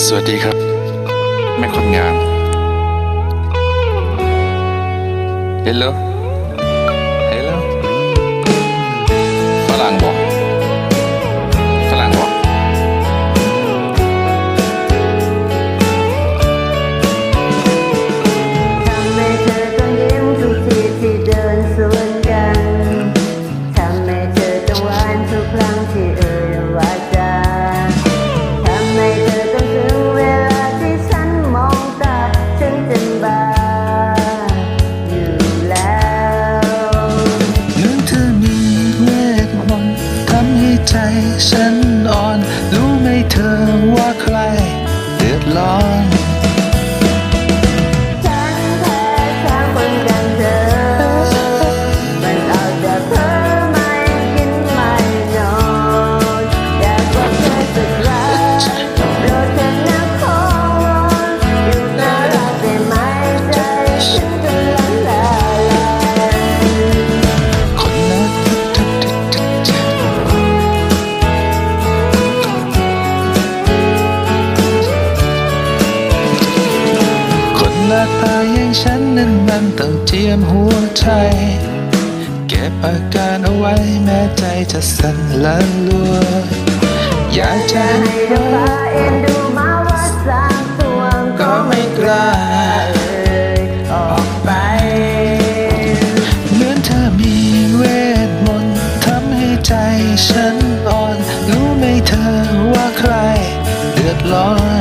สวัสดีครับ แม่คนงามเฮลโลเฮลโลฝรั่งบอก ใจฉันอ่อน รู้ไหมเธอว่าใคร เดือดร้อน คนหน้าตาอย่างฉันนั้นมันต้องเจียมหัวใจ เก็บอาการเอาไว้แม้ใจจะสั่นละลัว อยากจะให้ให้ดอกฟ้าเอ็นดูมาว่าสร้างสวงก็ไม่กล้าออกไป เหมือนเธอมีเวทมนต์ทำให้ใจฉันอ่อน รู้ไหมเธอว่าใคร เดือดร้อน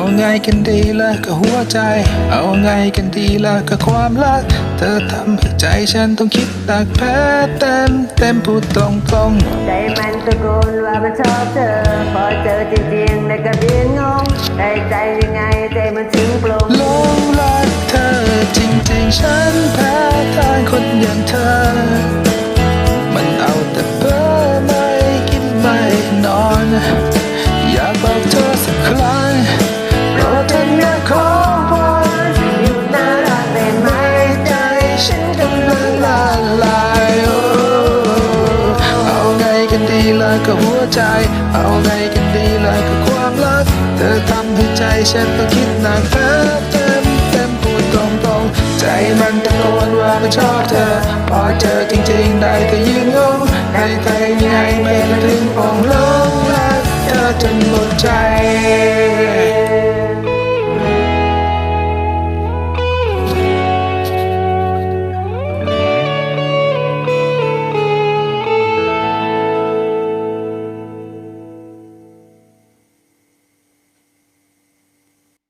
เอาไงกันดีล่ะกับหัวใจ เอาไงกันดีล่ะกับความรัก เธอทำให้ใจฉันต้องคิดหนักแพ้เต็มเต็มพูดตรงตรงๆใจมันตะโกนว่ามันชอบเธอ พอเจอจริงๆในกระเบียนงงได้ใจยังไงใจมันถึงปลงหลงรักเธอจริงๆฉันแพ้ ใจ เอาไงกันดีล่ะกับความรัก เธอทำให้ใจฉันต้องคิดหนักแพ้เต็มเต็มพูดตรงๆใจมันตะโกนว่ามันชอบเธอ พอเจอจริงๆได้แต่ยืนงงได้แต่ยังไงไม่ถึงองลงรักเธอจนหมดใจ